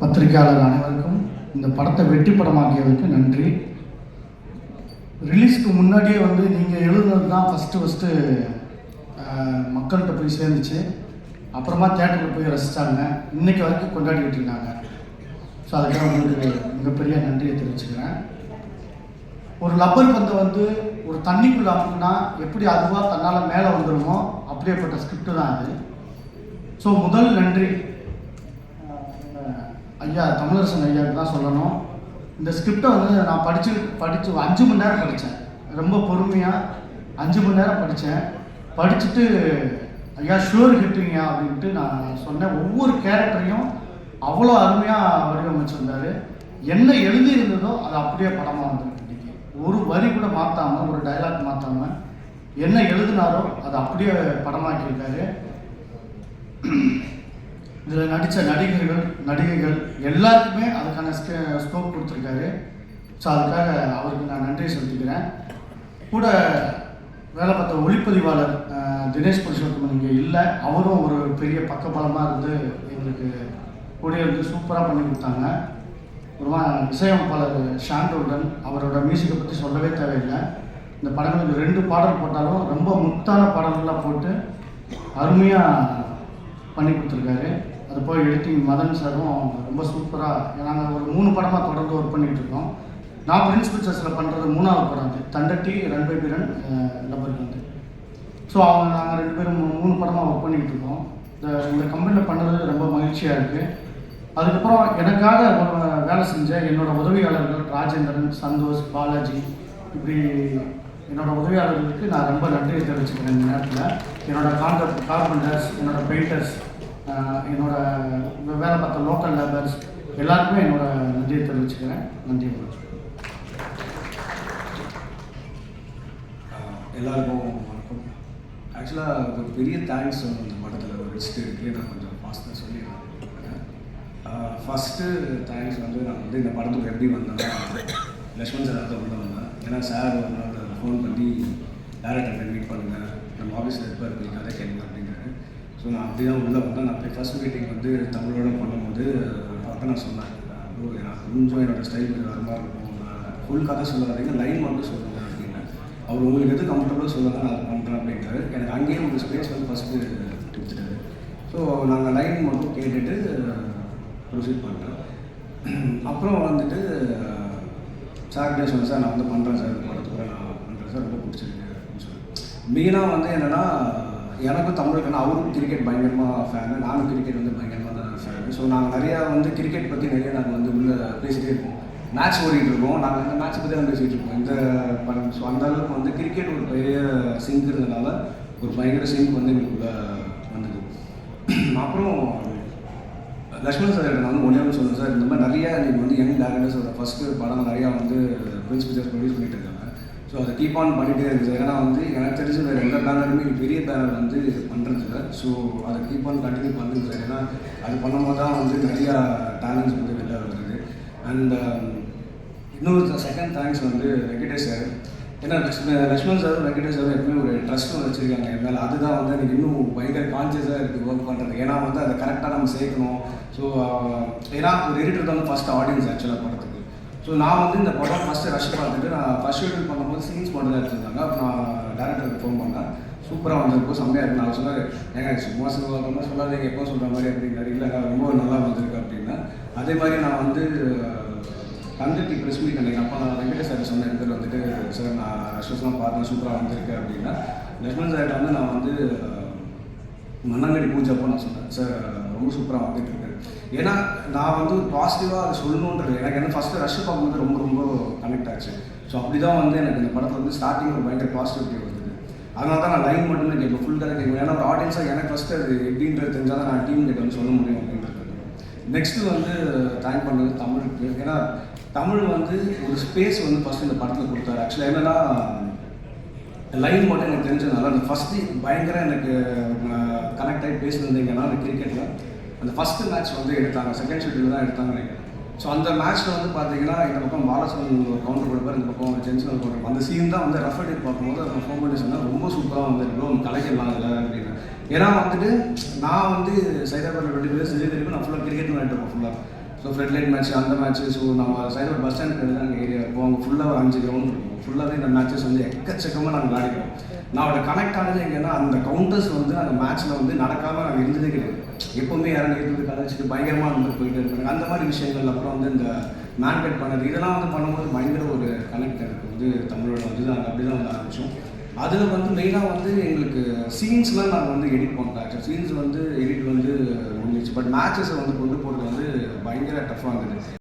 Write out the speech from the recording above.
பத்திரிகையாளர் அனைவருக்கும் இந்த படத்தை வெற்றி படமாக்கியதற்கு நன்றி. ரிலீஸ்க்கு முன்னாடியே வந்து நீங்கள் எழுதுனது தான் ஃபஸ்ட்டு ஃபஸ்ட்டு மக்கள்கிட்ட போய் சேர்ந்துச்சு. அப்புறமா தேட்டரில் போய் ரசித்தாங்க இன்னைக்கு வரைக்கும் கொண்டாடிக்கிட்டு இருக்காங்க. ஸோ அதுக்காக உங்களுக்கு மிகப்பெரிய நன்றியை தெரிவிச்சுக்கிறேன். ஒரு லப்பர் பந்தை வந்து ஒரு தண்ணிக்குள்ள அமுக்குனா எப்படி அதுவாக தன்னால் மேலே வந்துடுமோ அப்படியேப்பட்ட ஸ்கிரிப்ட் தான் அது. ஸோ முதல் நன்றி. ஐயா தமிழரசன் ஐயாவுக்கு தான் சொல்லணும். இந்த ஸ்கிரிப்டை வந்து நான் படிச்சு படித்து அஞ்சு மணி நேரம் படித்தேன் ரொம்ப பொறுமையாக அஞ்சு மணி நேரம் படித்தேன் படிச்சுட்டு ஐயா ஷுவர் ஹிட்டுங்க அப்படின்ட்டு நான் சொன்னேன் ஒவ்வொரு கேரக்டரையும் அவ்வளோ அருமையாக வடிவமைச்சிருந்தார். என்ன எழுதியிருந்ததோ அது அப்படியே படமாக வந்திருக்கு இன்றைக்கி ஒரு வரி கூட மாற்றாமல் ஒரு டைலாக் மாற்றாமல் என்ன எழுதினாரோ அதை அப்படியே படமாக்கியிருக்காரு. இதில் நடித்த நடிகர்கள் நடிகைகள் எல்லாருக்குமே அதுக்கான ஸ்கோப் கொடுத்துருக்காரு. ஸோ அதுக்காக அவருக்கு நான் நன்றி செலுத்திக்கிறேன். கூட வேலை பார்த்த ஒளிப்பதிவாளர் தினேஷ் புருஷோத்தமன் இங்கே இல்லை. அவரும் ஒரு பெரிய பக்கபலமாக இருந்து எங்களுக்கு கூட இருந்து சூப்பராக பண்ணி கொடுத்தாங்க. அப்புறமா இசையமைப்பாளர் ஷாண்டோடன் அவரோட மியூசிக்கை பற்றி சொல்லவே தேவையில்லை. இந்த படங்களுக்கு ரெண்டு பாடல் போட்டாலும் ரொம்ப முத்தான பாடல்களாக போட்டு அருமையாக பண்ணி கொடுத்துருக்காரு. அது போய் எடிட்டிங் மதன் சாரும் ரொம்ப சூப்பராக நாங்கள் ஒரு மூணு படமாக தொடர்ந்து ஒர்க் பண்ணிகிட்டு இருக்கோம். நான் பிரின்ஸ் பிக்சர்ஸில் பண்ணுறது மூணாவது படம் அது. தண்டட்டி ரன் பை பிரன் வந்து ஸோ அவங்க நாங்கள் ரெண்டு பேரும் மூணு படமாக ஒர்க் பண்ணிகிட்டு இருக்கோம். இந்த இந்த கம்பெனியில் பண்ணுறது ரொம்ப மகிழ்ச்சியாக இருக்குது அதுக்கப்புறம் எனக்காக வேலை செஞ்ச என்னோடய உதவியாளர்கள் ராஜேந்திரன் சந்தோஷ் பாலாஜி இப்படி என்னோடய உதவியாளர்களுக்கு நான் ரொம்ப நன்றியை தெரிவிச்சுக்கிறேன் இந்த நேரத்தில். என்னோட கான்ட்ராக்ட் கார்பெண்டர்ஸ் என்னோடய பெயிண்டர்ஸ் என்னோட வேலை பார்த்த லோக்கல் லேபர்ஸ் எல்லாருக்குமே என்னோட நன்றியை தெரிவிச்சுக்கிறேன். நன்றி வணக்கம் எல்லாருக்கும் வணக்கம். ஆக்சுவலாக ஒரு பெரிய தேங்க்ஸ் வந்து இந்த படத்தில் ஒரு லிஸ்ட் நான் கொஞ்சம் ஃபாஸ்ட்டாக சொல்லிடுறேன் ஃபஸ்ட்டு தேங்க்ஸ் வந்து நான் வந்து இந்த படத்துக்கு எப்படி வந்தேன்னா லக்ஷ்மண் சார் தான் உள்ள வந்தேன் ஏன்னா சார் ஒரு நாள் ஃபோன் பண்ணி டேரக்டர் மீட் பண்ணுங்கள் நம்ம ஆஃபீஸில் இருப்பார் போய் கதை கேளுங்க அப்படிங்கிறாரு. ஸோ நான் அப்படி தான் உள்ளே வந்தேன். நான் போய் ஃபஸ்ட் மீட்டிங் வந்து தமிழோட பண்ணும்போது அப்போ நான் சொன்னேன் ப்ரோ நான் கொஞ்சம் என்னோட ஸ்டைல் கொஞ்சம் வர மாதிரி இருக்கும். நான் ஃபுல் கதை சொல்லாதீங்க லைன் மட்டும் சொல்லுங்கள் அப்படின்னு. அவர் உங்களுக்கு எது கம்ஃபர்டபுளாக சொல்லுங்க நான் அதை பண்ணுறேன் அப்படின்றாரு எனக்கு அங்கேயே ஒரு ஸ்பேஸ் வந்து ஃபஸ்ட்டு கொடுத்துட்டாரு. ஸோ நாங்கள் லைன் மட்டும் கேட்டுட்டு ப்ரொசீட் பண்ணுறேன் அப்புறம் வந்துட்டு சார்கிட்டே சொன்னேன் சார் நான் வந்து பண்ணுறேன் சார் இந்த நான் பண்ணுறேன் சார் ரொம்ப பிடிச்சிருக்கு அப்படின்னு சொல்லி. மெயினாக வந்து என்னென்னா எனக்கும் தமிழுக்குன்னா அவரும் கிரிக்கெட் பயங்கரமாக ஃபேனு நானும் கிரிக்கெட் வந்து பயங்கரமாக தான் ஃபேனு ஸோ நாங்கள் நிறையா வந்து கிரிக்கெட் பற்றி நிறைய நாங்கள் வந்து உள்ளே பேசிகிட்டே இருப்போம். மேட்ச் ஓடிட்டு இருக்கோம். நாங்கள் இந்த மேட்ச் பற்றி தான் பேசிகிட்டு இருக்கோம். இந்த படம் ஸோ அந்த அளவுக்கு வந்து கிரிக்கெட் ஒரு பெரிய சிங்க் இருந்தனால ஒரு பயங்கர சிங்க் வந்து எங்களுக்குள்ள வந்தது. அப்புறம் லக்ஷ்மண் சார் நான் வந்து ஒன்றே ஒன்று சொல்லுவேன் சார் இந்த மாதிரி நிறையா நீங்கள் வந்து யங் டேரக்டர்ஸோட ஃபஸ்ட்டு படம் நிறையா வந்து பிரின்ஸ் பிக்சர்ஸ் ப்ரொடியூஸ் பண்ணிட்டு இருக்காங்க. ஸோ அதை கீப் ஆன் பண்ணிகிட்டே இருக்குது ஏன்னா வந்து எனக்கு தெரிஞ்சு வேறு எந்த பேனருமே பெரிய பேனர் வந்து பண்ணுறது இல்லை ஸோ அதை கீப் ஆன் கண்டினியூ பண்ணுறது சார் ஏன்னா அது பண்ணும்போது தான் வந்து நிறையா டேலண்ட்ஸ் வந்து வெளில வருது அண்ட் இன்னொரு செகண்ட் தேங்க்ஸ் வந்து வெங்கடேஷ் சார் ஏன்னா லக்ஷ்மண் சார் வெங்கடேஷ் சார் எப்பவுமே ஒரு ட்ரஸ்ட் ஒன்று வச்சிருக்காங்க. என் மேலே அதுதான் வந்து எனக்கு இன்னும் பயங்கர கான்சியஸாக இருக்குது ஒர்க் பண்ணுறது ஏன்னா வந்து அதை கரெக்டாக நம்ம சேர்க்கணும். ஸோ ஏன்னா ஒரு எடிட்டர் தான் ஃபஸ்ட் ஆடியன்ஸ் ஆக்சுவலாக படத்துக்கு ஸோ நான் வந்து இந்த படம் ஃபஸ்ட்டு ரஷ் பார்த்துட்டு நான் ஃபஸ்ட் ஷெடியூல் பண்ணும்போது சீன்ஸ் மட்டும் தான் எடுத்துருந்தாங்க. அப்போ நான் டேரக்டருக்கு ஃபோன் பண்ணேன். சூப்பராக வந்திருக்கும் செம்மையாக இருக்கு. நான் சொன்னார் ஏங்க சும்மா சொல்லுவாங்க சொல்லாதீங்க. எப்போ சொல்கிற மாதிரி அப்படிங்கிறாரு இல்லை ரொம்ப நல்லா வந்திருக்கு அப்படின்னா அதே மாதிரி நான் வந்து தங்கத்தி ப்ரெஸ் மீட் அன்றைக்கி அப்போ நான் வெங்கடேஷ் சார் சொன்ன இடத்துல வந்துட்டு சார் நான் ரஷ்வஸ்லாம் பார்த்தேன். சூப்பராக வந்திருக்கு அப்படின்னா லக்ஷ்மண் சார்கிட்ட வந்து நான் வந்து மண்ணாங்கடி பூஜை அப்போ நான் சொன்னேன். சார் ரொம்ப சூப்பராக வந்துட்டு இருக்கு. ஏன்னா நான் வந்து பாசிட்டிவாக அதை சொல்லணுன்றது எனக்கு என்ன ஃபஸ்ட்டு ரஷ் பார்க்கும்போது ரொம்ப ரொம்ப கனெக்ட் ஆச்சு. ஸோ அப்படி தான் வந்து எனக்கு இந்த படத்தில் வந்து ஸ்டார்டிங் ஒரு பயங்கர பாசிட்டிவிட்டி வந்தது. அதனால தான் நான் லைன் மட்டுமே கேட்பேன். ஃபுல் கதை கேட்பேன். ஏன்னா ஒரு ஆடியன்ஸாக எனக்கு ஃபஸ்ட்டு அது எப்படின்றது தெரிஞ்சால் தான் நான் டீம் கிட்ட வந்து சொல்ல முடியும் அப்படின்றது. நெக்ஸ்ட்டு வந்து தேங்க் பண்ணது தமிழுக்கு. ஏன்னா தமிழ் வந்து ஒரு ஸ்பேஸ் வந்து ஃபஸ்ட்டு இந்த படத்தில் கொடுத்தாரு. ஆக்சுவலாக என்னென்னா லைன் மட்டும் எனக்கு தெரிஞ்சதுனால அந்த ஃபஸ்ட்டு பயங்கர எனக்கு கனெக்ட் ஆகி பேசியிருந்தீங்கன்னா அந்த கிரிக்கெட்டில் அந்த ஃபஸ்ட்டு மேட்ச் வந்து எடுத்தாங்க. செகண்ட் ஷெட்யூல் தான் எடுத்தாங்க நினைக்கிறேன் ஸோ அந்த மேட்ச்சில் வந்து பார்த்தீங்கன்னா இந்த பக்கம் பாலசன் கவுண்டர் கொடுப்பார் இந்த பக்கம் ஜென்சன் கொடுப்பார் அந்த சீன் தான் வந்து ரஃப் எடிட் பார்க்கும்போது அந்த ஃபோர்மேஷன் தான் ரொம்ப சூப்பராக வந்து ப்ரோ கலைக்கலாம் அதில் அப்படின்னு. ஏன்னா வந்துட்டு நான் வந்து சைதாபாத்தில் டுவெண்ட்டி பிளேஸ் விஜய் தெரியும் நான் ஃபுல்லாக கிரிக்கெட் விளையாட்டு ஃபுல்லாக ஸோ ஃப்ரெட் லைட் மேட்ச் அந்த மேட்ச் ஸோ நம்ம சைடில் பஸ் ஸ்டாண்ட் தான் அங்கே ஏரியா இருக்கும். அவங்க ஃபுல்லாக ஒரு அஞ்சு கிரவுண்ட் இருக்கும். ஃபுல்லாகவே இந்த மேட்சஸ் வந்து எக்கச்சக்கமாக நாங்கள் விளையாடிக்கிறோம். நான் அவட கனெக்ட் ஆனது எங்கன்னா அந்த கவுண்டர்ஸ் வந்து அந்த மேட்ச்சில் வந்து நடக்காமல் நாங்கள் இருந்ததே கிடையாது. எப்போவுமே யாரும் இருந்தது கதைச்சிட்டு பயங்கரமாக வந்து போயிட்டு இருப்பாங்க. அந்த மாதிரி விஷயங்கள் அப்புறம் வந்து இந்த மேன் கட் பண்ணது இதெல்லாம் வந்து பண்ணும்போது பயங்கர ஒரு கனெக்ட் எனக்கு வந்து தமிழோட வந்து நாங்கள் அப்படி தான் வந்து ஆரம்பித்தோம் அதில் வந்து மெயினாக வந்து எங்களுக்கு சீன்ஸ்லாம் நாங்கள் வந்து எடிட் பண்ணுறோம் சீன்ஸ் வந்து எடிட் வந்து இருந்துச்சு. பட் மேட்சஸை வந்து கொண்டு போகிறது வந்து பயங்கர டஃப்பாக இருந்தது.